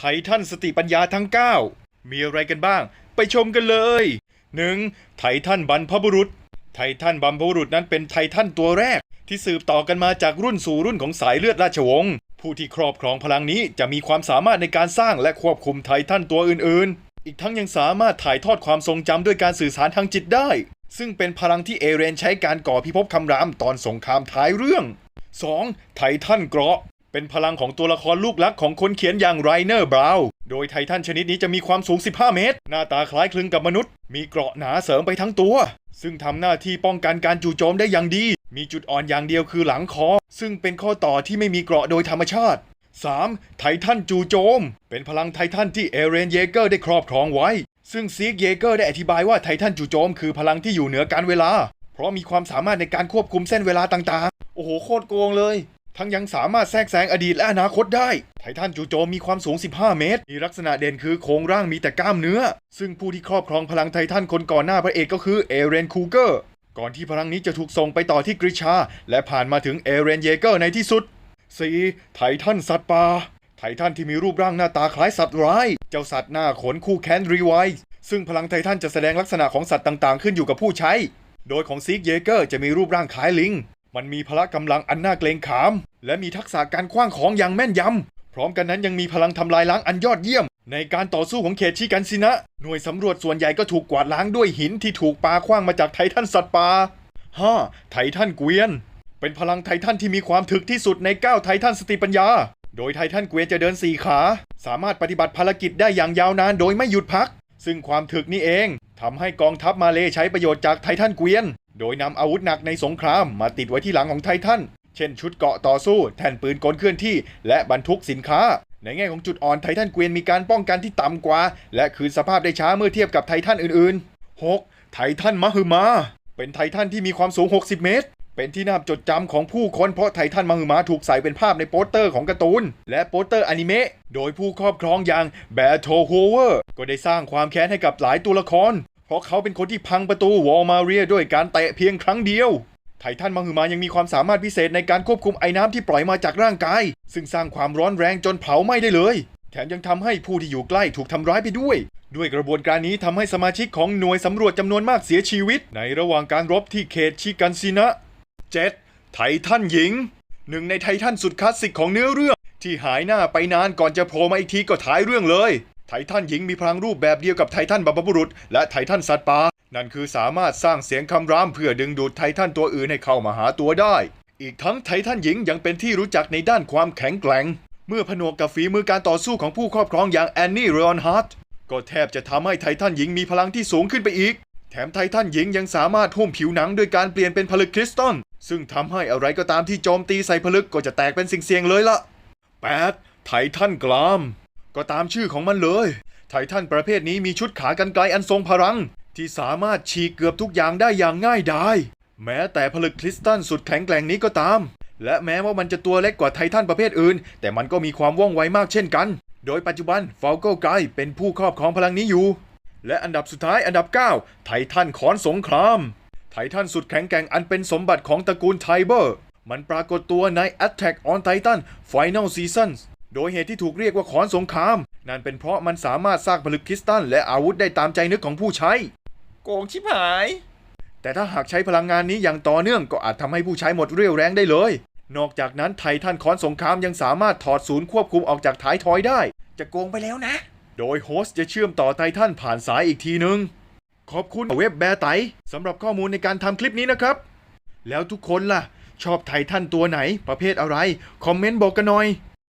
ไททันสติปัญญาทั้ง 9 มีอะไรกันบ้าง ไปชมกันเลย 1. ไททันบรรพบุรุษ ไททันบรรพบุรุษนั้นเป็นไททันตัวแรก ที่สืบต่อกันมาจากรุ่นสู่รุ่นของสายเลือดราชวงศ์ผู้ที่ครอบครองพลังนี้จะมีความสามารถในการสร้างและควบคุมไททันตัวอื่น ๆ อีกทั้งยังสามารถถ่ายทอดความทรงจำด้วยการสื่อสารทางจิตได้ ซึ่งเป็นพลังที่เอเรนใช้การก่อพิภพคำรามตอนสงครามท้ายเรื่อง 2. ไททันเกราะ เป็นพลังของตัวละครลูกลักของคนเขียนอย่างไรเนอร์บราวโดยไททันชนิดนี้จะมีความสูง 15 เมตร หน้าตาคล้ายคลึงกับมนุษย์ มีเกราะหนาเสริมไปทั้งตัว ซึ่งทำหน้าที่ป้องกันการจู่โจมได้อย่างดี มีจุดอ่อนอย่างเดียวคือหลังคอ ซึ่งเป็นข้อต่อที่ไม่มีเกราะโดยธรรมชาติ 3. ไททันจู่โจม เป็นพลังไททันที่เอเรนเยเกอร์ได้ครอบครองไว้ ซึ่งซีกเยเกอร์ได้อธิบายว่าไททันจู่โจมคือพลังที่อยู่เหนือการเวลา เพราะมีความสามารถในการควบคุมเส้นเวลาต่างๆ โอ้โหโคตรโกงเลย ทั้งยังสามารถแทรกแซงอดีตและอนาคตได้ ไททันจูโจมมีความสูง 15 เมตร มีลักษณะเด่นคือโครงร่างมีแต่กล้ามเนื้อ ซึ่งผู้ที่ครอบครองพลังไททันคนก่อนหน้าพระเอกก็คือเอเรนคูเกอร์ ก่อนที่พลังนี้จะถูกส่งไปต่อที่กริชา และผ่านมาถึงเอเรนเยเกอร์ในที่สุด 4. ไททันสัตว์ป่าไททันที่มีรูปร่างหน้าตาคล้ายสัตว์ร้าย เจ้าสัตว์หน้าขนคู่แคนรีไวซ์ซึ่งพลังไททันจะแสดงลักษณะของสัตว์ต่างๆ ขึ้นอยู่กับผู้ใช้ โดยของซีกเยเกอร์จะมีรูปร่างคล้ายลิง มันมีพละกำลังอันน่าเกรงขาม และมีทักษะการคว้างของอย่างแม่นยำ พร้อมกันนั้นยังมีพลังทำลายล้างอันยอดเยี่ยม ในการต่อสู้ของเขตชิกันซินะ หน่วยสำรวจส่วนใหญ่ก็ถูกกวาดล้างด้วยหินที่ถูกปาคว้างมาจากไททันสัตว์ป่า 5. ไททันเกวียน เป็นพลังไททันที่มีความถึกที่สุดใน9ไททันสติปัญญา โดยไททันเกวียนจะเดินสี่ขา สามารถปฏิบัติภารกิจได้อย่างยาวนานโดยไม่หยุดพัก ซึ่งความถึกนี้เองทำให้กองทัพมาเลใช้ประโยชน์จากไททันเกวียน โดยนำอาวุธหนักในสงครามมาติดไว้ที่หลังของไททัน เช่นชุดเกราะต่อสู้ แท่นปืนกลเคลื่อนที่ และบรรทุกสินค้า ในแง่ของจุดอ่อนไททันเกวียนมีการป้องกันที่ต่ำกว่า และคืนสภาพได้ช้าเมื่อเทียบกับไททันอื่นๆ 6. ไททันมหึมา เป็นไททันที่มีความสูง 60 เมตร เป็นที่น่าจดจำของผู้คนเพราะไททันมหึมาถูกใส่เป็นภาพในโปสเตอร์ของการ์ตูน และโปสเตอร์อนิเมะโดยผู้ครอบครองอย่างแบทโทโฮเวอร์ก็ได้สร้างความแค้นให้กับหลายตัวละคร เพราะเขาเป็นคนที่พังประตูวอลมาเรียด้วยการเตะเพียงครั้งเดียว ไททันมหึมายังมีความสามารถพิเศษในการควบคุมไอ้น้ำที่ปล่อยมาจากร่างกาย ซึ่งสร้างความร้อนแรงจนเผาไหม้ได้เลย แถมยังทำให้ผู้ที่อยู่ใกล้ถูกทำร้ายไปด้วย ด้วยกระบวนการนี้ทำให้สมาชิกของหน่วยสำรวจจำนวนมากเสียชีวิต ในระหว่างการรบที่เขตชิกันซินะ 7. ไททันหญิง หนึ่งในไททันสุดคลาสสิกของเนื้อเรื่องที่หายหน้าไปนานก่อนจะโผล่มาอีกทีก็ท้ายเรื่องเลย ไททันหญิงมีพลังรูปแบบเดียวกับไททันบัพบุรุษ และไททันสัตว์ป่านั่นคือสามารถสร้างเสียงคำรามเพื่อดึงดูดไททันตัวอื่นให้เข้ามาหาตัวได้ อีกทั้งไททันหญิงยังเป็นที่รู้จักในด้านความแข็งแกร่ง เมื่อผนวกกับฝีมือการต่อสู้ของผู้ครอบครองอย่างแอนนี่เรออนฮาร์ตก็แทบจะทำให้ไททันหญิงมีพลังที่สูงขึ้นไปอีก แถมไททันหญิงยังสามารถหุ้มผิวหนังด้วยการเปลี่ยนเป็นผลึกคริสตัลซึ่งทำให้อะไรก็ตามที่โจมตีใส่ผลึกก็จะแตกเป็นสิ่งเสียงเลยละ 8. ไททันกราม ก็ตามชื่อของมันเลย ไททันประเภทนี้มีชุดขากรรไกรอันทรงพลัง ที่สามารถฉีกเกือบทุกอย่างได้อย่างง่ายดายแม้แต่ผลึกคริสตัลสุดแข็งแกร่งนี้ก็ตาม และแม้ว่ามันจะตัวเล็กกว่าไททันประเภทอื่น แต่มันก็มีความว่องไวมากเช่นกัน โดยปัจจุบันฟ a ลโกไกเป็นผู้ครอบครองพลังนี้อยู่ และอันดับสุดท้ายอันดับ 9 ไททันขอนสงคราม ไททันสุดแข็งแกร่งอันเป็นสมบัติของตระกูลไทเบอร์ มันปรากฏตัวใน Attack on Titan Final Seasons โดยเหตุที่ถูกเรียกว่าขอนสงคราม นั่นเป็นเพราะมันสามารถสร้างผลึกคริสตัลและอาวุธได้ตามใจนึกของผู้ใช้ โกงชิบหาย แต่ถ้าหากใช้พลังงานนี้อย่างต่อเนื่องก็อาจทำให้ผู้ใช้หมดเรี่ยวแรงได้เลย นอกจากนั้นไททันคอนสงครามยังสามารถถอดศูนย์ควบคุมออกจากท้ายทอยได้ จะโกงไปแล้วนะ โดยโฮสต์จะเชื่อมต่อไททันผ่านสายอีกทีนึง ขอบคุณเว็บแบร์ไตสำหรับข้อมูลในการทำคลิปนี้นะครับ แล้วทุกคนล่ะ ชอบไททันตัวไหน ประเภทอะไร คอมเมนต์บอกกันหน่อย